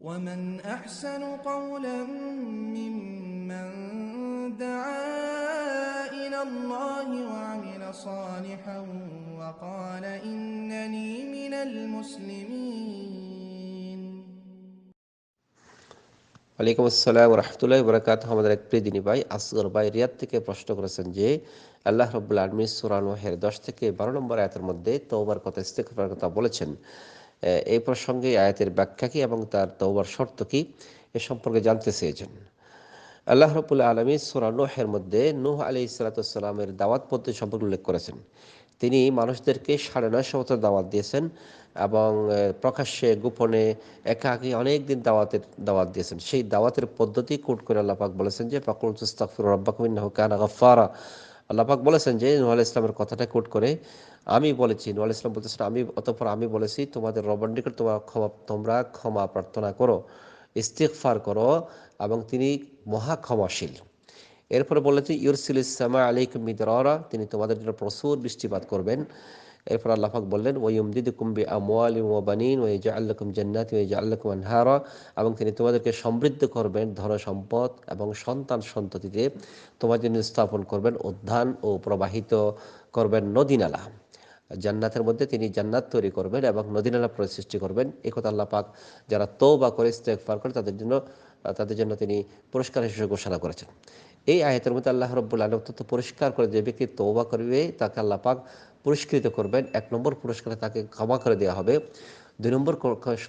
ومن أحسن قولا ممن دعا إلى الله وعمل صالحا وقال إنني من المسلمين ওয়ালাইকুম আসসালাম রহমতুল্লাহ বরকাত আমাদের এক প্রিয় দিনী ভাই আসগর ভাই রিয়াদ থেকে প্রশ্ন করেছেন যে আল্লাহ রব্বুল আলমী সুরানোহের দশ থেকে বারো নম্বর আয়াতের মধ্যে তৌবার কথা ইস্তেকফার কথা বলেছেন আহ, এই প্রসঙ্গে আয়াতের ব্যাখ্যা কি এবং তার তৌবার শর্ত কি এ সম্পর্কে জানতে চেয়েছেন। আল্লাহ রবুল্লা আলমী সুরানোহের মধ্যে নূহ আলি ইসালাতামের দাওয়াত পদ্ধতি সম্পর্কে উল্লেখ করেছেন। তিনি মানুষদেরকে সাড়ে নয়শো বছর দাওয়াত দিয়েছেন এবং প্রকাশ্যে, গোপনে, একাকি অনেক দিন দাওয়াতের, দাওয়াত দিয়েছেন। সেই দাওয়াতের পদ্ধতি কোট করে আল্লাহ পাক বলেছেন যে পাকুল তুস্তাকফির রব্বাকুমিন্নাহ কানা গাফফারা। আল্লাহ পাক বলেছেন যে নোয়াল ইসলামের কথাটা কোট করে, আমি বলেছি নোয়াল ইসলাম বলতেছেন, আমি অতঃপর আমি বলেছি, তোমাদের রবের নিকট তোমার ক্ষমা, তোমরা ক্ষমা প্রার্থনা করো ইস্তিকফার করো এবং তিনি মহা ক্ষমাশীল। এরপরে বলেছি, ইউরসিল ইসলামা আলিক মিদরা তিনি তোমাদের জন্য প্রচুর বৃষ্টিপাত করবেন। এরপর আল্লাহাক বললেন ওয়ুমদিদ কুম্বি আমওয়াল ওয়াবানিন ওই জাল্লাকুম জান্নাত ওই জাল্লাকুম আনহারা এবং তিনি তোমাদেরকে সমৃদ্ধ করবেন ধন সম্পদ এবং সন্তান সন্ততিতে তোমার জন্য স্থাপন করবেন উদ্যান ও প্রবাহিত করবেন নদীনালা। জান্নাতের মধ্যে তিনি জান্নাত তৈরি করবেন এবং নদীনালা সৃষ্টি করবেন। এই কথা আল্লাহ পাক যারা তো বা করে ইস্তেকফার করে, তাদের জন্য তাদের জন্য তিনি পুরস্কার হিসেবে ঘোষণা করেছেন। এই আয়াতের মধ্যে আল্লাহ রব্বুল আলম তথ্য পরিষ্কার করে যে ব্যক্তি তৌবা করবে, তাকে আল্লাহ পাক পুরস্কৃত করবেন। এক নম্বর পুরস্কারে তাকে ক্ষমা করে দেওয়া হবে। দুই নম্বর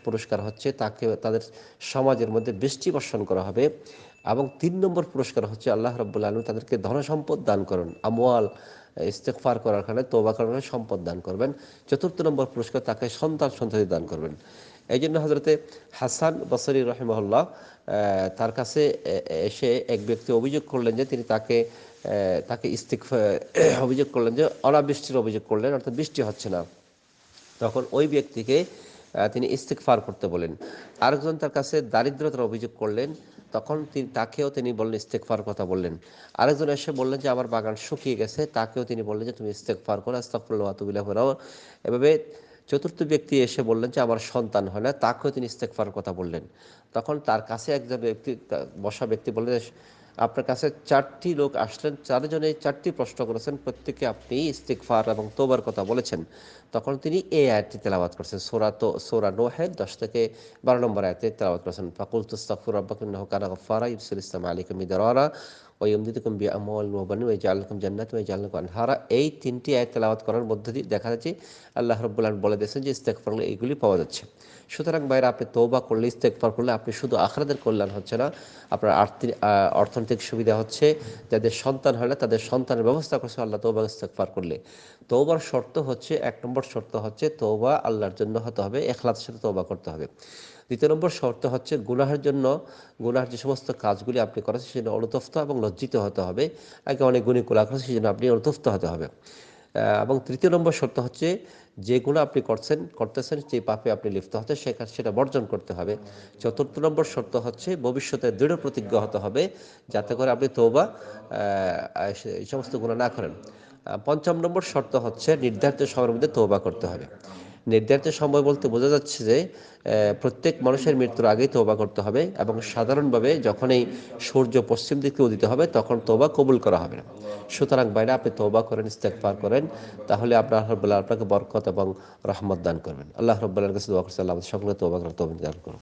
পুরস্কার হচ্ছে তাকে তাদের সমাজের মধ্যে বৃষ্টি বর্ষণ করা হবে। এবং তিন নম্বর পুরস্কার হচ্ছে আল্লাহ রব্বুল আলম তাদেরকে ধনসম্পদ দান করেন। আমওয়াল ইস্তেকফার করার কারণে তোবা করার সম্পদ দান করবেন। চতুর্থ নম্বর পুরস্কার তাকে সন্তান সন্ততি দান করবেন। এই জন্য হজরতে হাসান বসরি রহিমহল্লা তার কাছে এসে এক ব্যক্তি অভিযোগ করলেন যে তিনি তাকে তাকে ইস্তিক অভিযোগ করলেন যে অনাবৃষ্টির অভিযোগ করলেন, অর্থাৎ বৃষ্টি হচ্ছে না। তখন ওই ব্যক্তিকে তিনি ইস্তিকফার করতে বলেন। আরেকজন তার কাছে দারিদ্রতার অভিযোগ করলেন, তখন তিনি তাকেও তিনি বললেন ইস্তেকফার কথা বললেন। আরেকজন এসে বললেন যে, আমার বাগান শুকিয়ে গেছে। তাকেও তিনি বললেন যে, তুমি ইস্তেকফার করো আস্তাকফুল্লাহ তুবিল্লাহ এভাবে চতুর্থ ব্যক্তি এসে বললেন যে, আমার সন্তান হয় না। তাকেও তিনি ইস্তেকফার কথা বললেন। তখন তার কাছে একজন ব্যক্তি, বসা ব্যক্তি বললেন আপনার কাছে চারটি লোক আসলেন চারজনে চারটি প্রশ্ন করেছেন, প্রত্যেকে আপনি ইস্তিকফার এবং তোবার কথা বলেছেন। তখন তিনি এই আয়াতটি তেলাওয়াত করছেন। সোরা তো, সোরা নোহের দশ থেকে বারো নম্বর আয়াতে তেলাওয়াত করেছেন। ফাকুল তুস্তাকফুর রব্বাকুন্নাহু কানা গফফারা, ইউরসিল ইসলাম আলাইকুম মিদরারা ওয়াইমদিদুকুম বিআমওয়াল ওয়াবানিন ওয়াইজআলুকুম জান্নাত ওয়াইজআলুকুম আনহারা এই তিনটি আয়াত তেলাওয়াত করার মধ্য দিয়ে দেখা যাচ্ছে আল্লাহ রাব্বুল আলামিন বলে দিয়েছেন যে ইস্তেগফার করলে এইগুলি পাওয়া যাচ্ছে। সুতরাং বাইরে আপনি তৌবা করলে, ইস্তেগফার করলে আপনি শুধু আখরাতের কল্যাণ হচ্ছে না, আপনার আর্থিক অর্থনৈতিক সুবিধা হচ্ছে, যাদের সন্তান হয় না, তাদের সন্তানের ব্যবস্থা করছে আল্লাহ তৌবা ইস্তেগফার করলে। তৌবার শর্ত হচ্ছে, এক নম্বর শর্ত হচ্ছে তৌবা আল্লাহর জন্য হতে হবে এখলাতের সাথে তৌবা করতে হবে। দ্বিতীয় নম্বর শর্ত হচ্ছে গুনাহের জন্য, গুনাহের যে সমস্ত কাজগুলি আপনি করেছেন সেজন্য অনুতপ্ত এবং লজ্জিত হতে হবে। আগে অনেক গুণী কুলা করেছেন, সেজন্য আপনি অনুতপ্ত হতে হবে। এবং তৃতীয় নম্বর শর্ত হচ্ছে যে গুণ আপনি করছেন, করতেছেন, যে পাপে আপনি লিপ্ত হতে সেটা সেটা বর্জন করতে হবে। চতুর্থ নম্বর শর্ত হচ্ছে ভবিষ্যতে দৃঢ় প্রতিজ্ঞ হতে হবে, যাতে করে আপনি তৌবা এই সমস্ত গুণা না করেন। পঞ্চম নম্বর শর্ত হচ্ছে নির্ধারিত সময়ের মধ্যে তৌবা করতে হবে। নির্ধারিত সময় বলতে বোঝা যাচ্ছে যে প্রত্যেক মানুষের মৃত্যুর আগেই তোবা করতে হবে এবং সাধারণভাবে যখন এই সূর্য পশ্চিম দিকে উদিত হবে তখন তোবা কবুল করা হবে না। সুতরাং বাইরে আপনি তৌবা করেন ইস্তেকফার করেন, তাহলে আপনার রব্বুল্লাহ আপনাকে বরকত এবং রহমত দান করবেন। আল্লাহ রব্বুল্লাহর কাছে দোয়া করছে, আল্লাহ আমাদের সকলে তৌবা করার দান করুন।